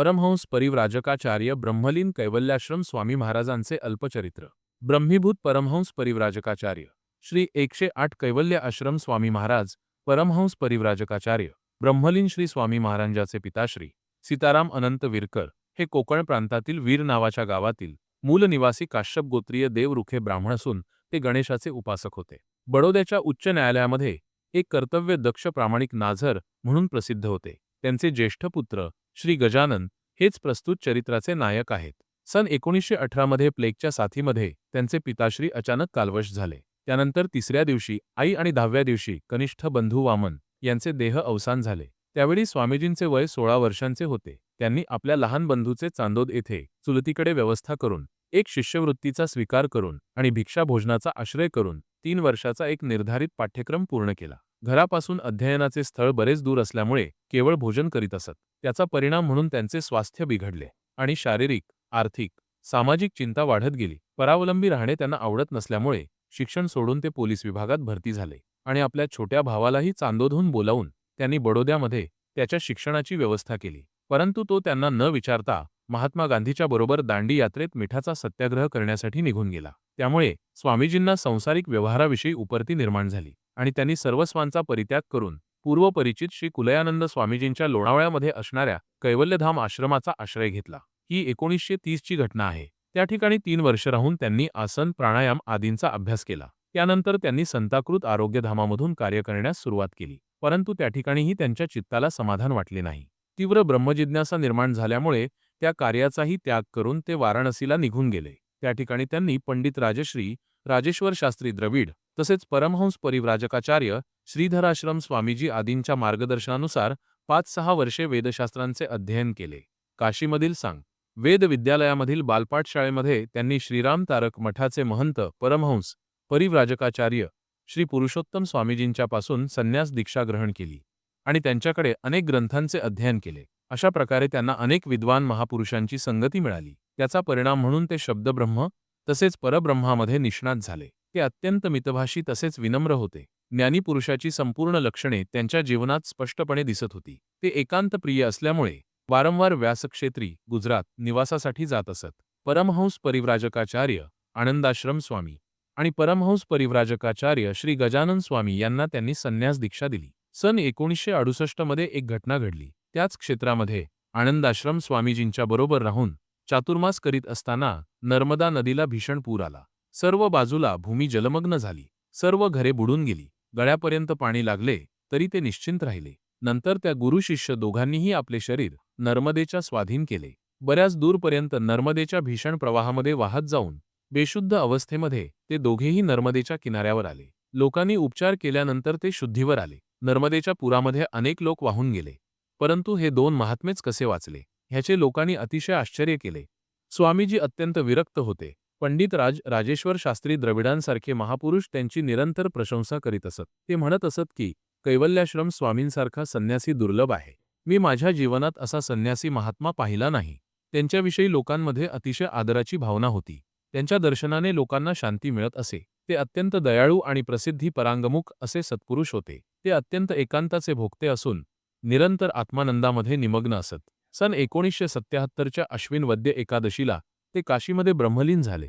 परमहंस परिव्राजकाचार्य ब्रह्मलीन कैवल्याश्रम स्वामी महाराजांचे अल्पचरित्र. ब्रह्मीभूत परमहंस परिव्राजकाचार्य. श्री एकशे आठ कैवल्य आश्रम स्वामी महाराज परमहंस परिव्राजकाचार्य ब्रह्मलीन श्री स्वामी महाराजांचे पिताश्री सीताराम अनंत विरकर हे कोकण प्रांतातील वीर नावाच्या गावातील मूलनिवासी काश्यप गोत्रीय देवरुखे ब्राह्मण असून ते गणेशाचे उपासक होते. बडोद्याच्या उच्च न्यायालयामध्ये एक कर्तव्य दक्ष प्रामाणिक नाझर म्हणून प्रसिद्ध होते. त्यांचे ज्येष्ठ पुत्र श्री गजानन हेच प्रस्तुत चरित्राचे नायक आहेत. सन एकोणीसशे अठरामध्ये प्लेगच्या साथीमध्ये त्यांचे पिताश्री अचानक कालवश झाले. त्यानंतर तिसऱ्या दिवशी आई आणि दहाव्या दिवशी कनिष्ठ बंधू वामन यांचे देह अवसान झाले. त्यावेळी स्वामीजींचे वय सोळा वर्षांचे होते. त्यांनी आपल्या लहान बंधूचे चांदोद येथे चुलतीकडे व्यवस्था करून एक शिष्यवृत्तीचा स्वीकार करून आणि भिक्षा भोजनाचा आश्रय करून तीन वर्षाचा एक निर्धारित पाठ्यक्रम पूर्ण केला. घरापासून अध्ययनाचे स्थळ बरेच दूर असल्यामुळे केवळ भोजन करीत असत. त्याचा परिणाम म्हणून त्यांचे स्वास्थ्य बिघडले आणि शारीरिक आर्थिक सामाजिक चिंता वाढत गेली. परावलंबी राहणे त्यांना आवडत नसल्यामुळे शिक्षण सोडून ते पोलीस विभागात भरती झाले आणि आपल्या छोट्या भावालाही चांदोधून बोलावून त्यांनी बडोद्यामध्ये त्याच्या शिक्षणाची व्यवस्था केली. परंतु तो त्यांना न विचारता महात्मा गांधीच्या बरोबर दांडी यात्रेत मिठाचा सत्याग्रह करण्यासाठी निघून गेला. त्यामुळे स्वामीजींना संसारिक व्यवहाराविषयी उपरती निर्माण झाली. आणि त्यांनी सर्वस्वांचा परित्याग करून पूर्वपरिचित श्री कुलयानंद स्वामीजींच्या लोणावळ्यामध्ये असणाऱ्या कैवल्यधाम आश्रमाचा आश्रय घेतला. ही एकोणीसशे तीसची घटना आहे. त्या ठिकाणी तीन वर्ष राहून त्यांनी आसन प्राणायाम आदींचा अभ्यास केला. त्यानंतर त्यांनी संताकृत आरोग्यधामामधून कार्य करण्यास सुरुवात केली. परंतु त्या ठिकाणीही त्यांच्या चित्ताला समाधान वाटले नाही. तीव्र ब्रह्मजिज्ञासा निर्माण झाल्यामुळे त्या कार्याचाही त्याग करून ते वाराणसीला निघून गेले. त्या ठिकाणी त्यांनी पंडित राजश्री राजेश्वर शास्त्री द्रविड तसेच परमहंस परिव्राजकाचार्य श्रीधराश्रम स्वामीजी आदींच्या मार्गदर्शनानुसार पाच सहा वर्षे वेदशास्त्रांचे अध्ययन केले. काशीमधील सांग वेद विद्यालयामधील बालपाठ शाळेमध्ये त्यांनी श्रीराम तारक मठाचे महंत परमहंस परिव्राजकाचार्य श्री पुरुषोत्तम स्वामीजींच्यापासून संन्यास दीक्षा ग्रहण केली आणि त्यांच्याकडे अनेक ग्रंथांचे अध्ययन केले. अशा प्रकारे त्यांना अनेक विद्वान महापुरुषांची संगती मिळाली. त्याचा परिणाम म्हणून ते शब्दब्रह्म तसेच परब्रह्मामध्ये निष्णात झाले. ते अत्यंत मितभाषी तसेच विनम्र होते. ज्ञानीपुरुषाची संपूर्ण लक्षणे त्यांच्या जीवनात स्पष्टपणे दिसत होती. ते एकांत प्रिय असल्यामुळे वारंवार व्यासक्षेत्री गुजरात निवासासाठी जात असत. परमहंस परिव्राजकाचार्य आनंदाश्रम स्वामी आणि परमहंस परिव्राजकाचार्य श्री गजानन स्वामी यांना त्यांनी संन्यास दीक्षा दिली. सन एकोणीसशे अडुसष्टमध्ये एक घटना घडली. त्याच क्षेत्रामध्ये आनंदाश्रम स्वामीजींच्या बरोबर राहून चातुर्मास करीत असताना नर्मदा नदीला भीषण पूर आला. सर्व बाजूला भूमी जलमग्न झाली. सर्व घरे बुडून गेली. गळ्यापर्यंत पाणी लागले तरी ते निश्चिंत राहिले. नंतर त्या गुरुशिष्य दोघांनीही आपले शरीर नर्मदेच्या स्वाधीन केले. बऱ्याच दूरपर्यंत नर्मदेच्या भीषण प्रवाहामध्ये वाहत जाऊन बेशुद्ध अवस्थेमध्ये ते दोघेही नर्मदेच्या किनाऱ्यावर आले. लोकांनी उपचार केल्यानंतर ते शुद्धीवर आले. नर्मदेच्या पुरामध्ये अनेक लोक वाहून गेले. परंतु हे दोन महात्मेच कसे वाचले? ह्याचे लोकांनी अतिशय आश्चर्य केले. स्वामीजी अत्यंत विरक्त होते. पंडित राज राजेश्वर शास्त्री द्रविडांसारखे महापुरुष त्यांची निरंतर प्रशंसा करीत असत. ते म्हणत असत की कैवल्याश्रम स्वामींसारखा संन्यासी दुर्लभ आहे. मी माझ्या जीवनात असा संन्यासी महात्मा पाहिला नाही. त्यांच्याविषयी लोकांमध्ये अतिशय आदराची भावना होती. त्यांच्या दर्शनाने लोकांना शांती मिळत असे. ते अत्यंत दयाळू आणि प्रसिद्धी परांगमुख असे सत्पुरुष होते. ते अत्यंत एकांताचे भोगते असून निरंतर आत्मानंदामध्ये निमग्न असत. सन एकोणीसशे सत्याहत्तरच्या अश्विन वद्य एकादशीला ते काशीमध्ये ब्रह्मलीन झाले.